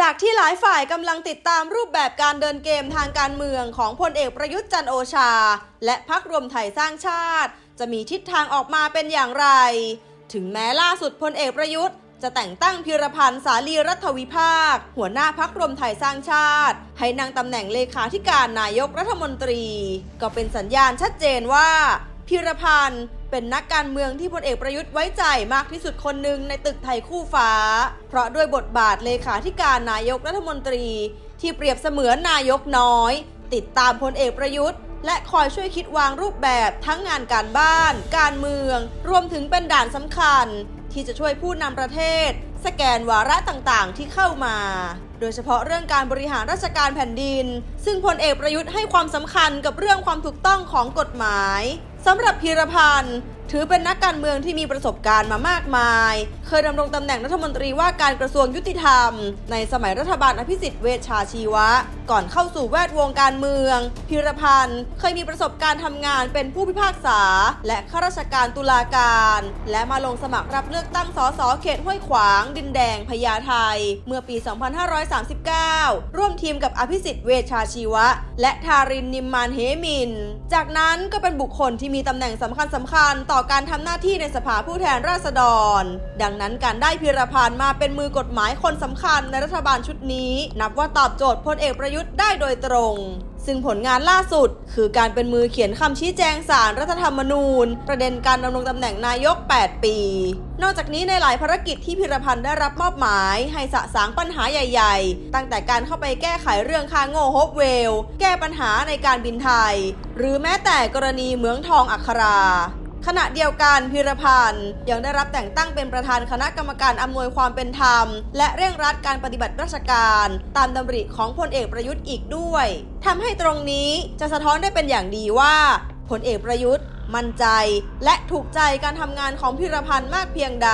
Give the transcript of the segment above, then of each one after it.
จากที่หลายฝ่ายกำลังติดตามรูปแบบการเดินเกมทางการเมืองของพลเอกประยุทธ์จันโอชา และพักรวมไทยสร้างชาติ จะมีทิศทางออกมาเป็นอย่างไร ถึงแม้ล่าสุดพลเอกประยุทธ์จะแต่งตั้งพิรพันธ์สาลีรัฐวิภาค หัวหน้าพักรวมไทยสร้างชาติ ให้นั่งตำแหน่งเลขาธิการนายกรัฐมนตรี ก็เป็นสัญญาณชัดเจนว่าพิรพันธ์ เป็นนักการเมืองที่พลเอกประยุทธ์ไว้ใจมากที่สุดคนหนึ่งในตึกไทยคู่ฟ้า เพราะด้วยบทบาทเลขาธิการนายกรัฐมนตรี ที่เปรียบเสมือนนายกน้อย ติดตามพลเอกประยุทธ์ และคอยช่วยคิดวางรูปแบบทั้งงานการบ้าน การเมือง รวมถึงเป็นด่านสำคัญ ที่จะช่วยผู้นำประเทศ สแกนวาระต่างๆ ที่เข้ามาโดยเฉพาะเรื่องการบริหารราชการแผ่นดิน ซึ่งพลเอกประยุทธ์ให้ความสำคัญกับเรื่องความถูกต้องของกฎหมาย สำหรับพีรพันธ์ ถือเป็นนักการเมืองที่มีประสบการณ์มามากมาย เคยดำรงตำแหน่งรัฐมนตรีว่าการกระทรวงยุติธรรม ในสมัยรัฐบาลอภิสิทธิ์เวชชาชีวะ ก่อนเข้าสู่แวดวงการเมืองพีรพันธ์ เคยมีประสบการณ์ทำงานเป็นผู้พิพากษา และข้าราชการตุลาการ และมาลงสมัครรับเลือกตั้งสสเขตห้วยขวาง ดินแดงพญาไทเมื่อปี 2539 ร่วมทีมกับอภิสิทธิ์เวชชาชีวะ และทารินนิมมานเฮมิน จากนั้นก็เป็นบุคคลที่มีตำแหน่งสำคัญสำคัญต่อการทำหน้าที่ในสภาผู้แทนราษฎร ดังนั้นการได้พิรพันธ์มาเป็นมือกฎหมายคนสำคัญในรัฐบาลชุดนี้ นับว่าตอบโจทย์พลเอกประยุทธ์ได้โดยตรง ซึ่งผลงานล่าสุด คือการเป็นมือเขียนคำชี้แจงสารรัฐธรรมนูญ ประเด็นการดำรงตำแหน่งนายก 8 ปี นอกจากนี้ในหลายภารกิจที่พิรพันธ์ได้รับมอบหมาย ให้สะสางปัญหาใหญ่ ๆ ตั้งแต่การเข้าไปแก้ไขเรื่องคาโง่โฮปเวล แก้ปัญหาในการบินไทย หรือแม้แต่กรณีเหมืองทองอัครา ขณะเดียวกันพิรพันธ์ยังได้รับแต่งตั้งเป็นประธานคณะกรรมการอำนวยความเป็นธรรม และเร่งรัดการปฏิบัติราชการ ตามดำริของพลเอกประยุทธ์อีกด้วยทำให้ตรงนี้จะสะท้อนได้เป็นอย่างดีว่าพลเอกประยุทธ์ มั่นใจ และถูกใจการทำงานของพิรพันธ์มากเพียงใด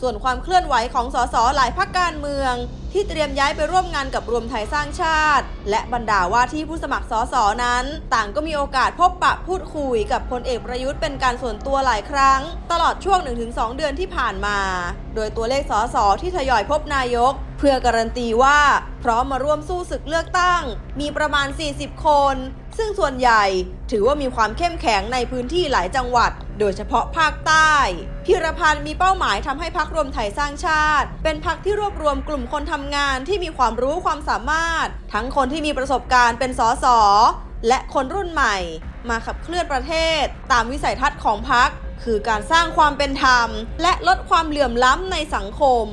ส่วนความเคลื่อนไหวของสสหลายพรรคการเมือง ที่เตรียมย้ายไปร่วมงานกับรวมไทยสร้างชาติ และบรรดาว่าที่ผู้สมัครสสนั้น ต่างก็มีโอกาสพบปะพูดคุยกับพลเอกประยุทธ์เป็นการส่วนตัวหลายครั้ง ตลอดช่วง 1-2 เดือนที่ผ่านมา โดยตัวเลขสสที่ทยอยพบนายก เพื่อการันตีว่าพร้อมมาร่วมสู้ศึกเลือกตั้ง มีประมาณ 40 คน ซึ่งส่วนใหญ่ถือว่ามีความเข้มแข็งในพื้นที่หลายจังหวัด โดยเฉพาะภาคใต้พิรพันธ์มีเป้าหมายทำให้พักรวมไทยสร้างชาติ เป็นพักที่รวบรวมกลุ่มคนทำงานที่มีความรู้ความสามารถ ทั้งคนที่มีประสบการณ์เป็นสสและคนรุ่นใหม่ มาขับเคลื่อนประเทศ ตามวิสัยทัศน์ของพักคือการสร้างความเป็นธรรม และลดความเหลื่อมล้ำในสังคม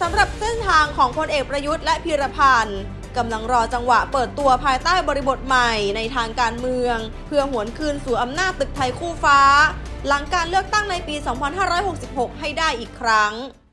สำหรับเส้นทางของพลเอกประยุทธ์และพิรพันธ์ กำลังรอจังหวะเปิดตัวภายใต้บริบทใหม่ในทางการเมือง เพื่อหวนคืนสู่อำนาจตึกไทยคู่ฟ้า หลังการเลือกตั้งในปี 2566 ให้ได้อีกครั้ง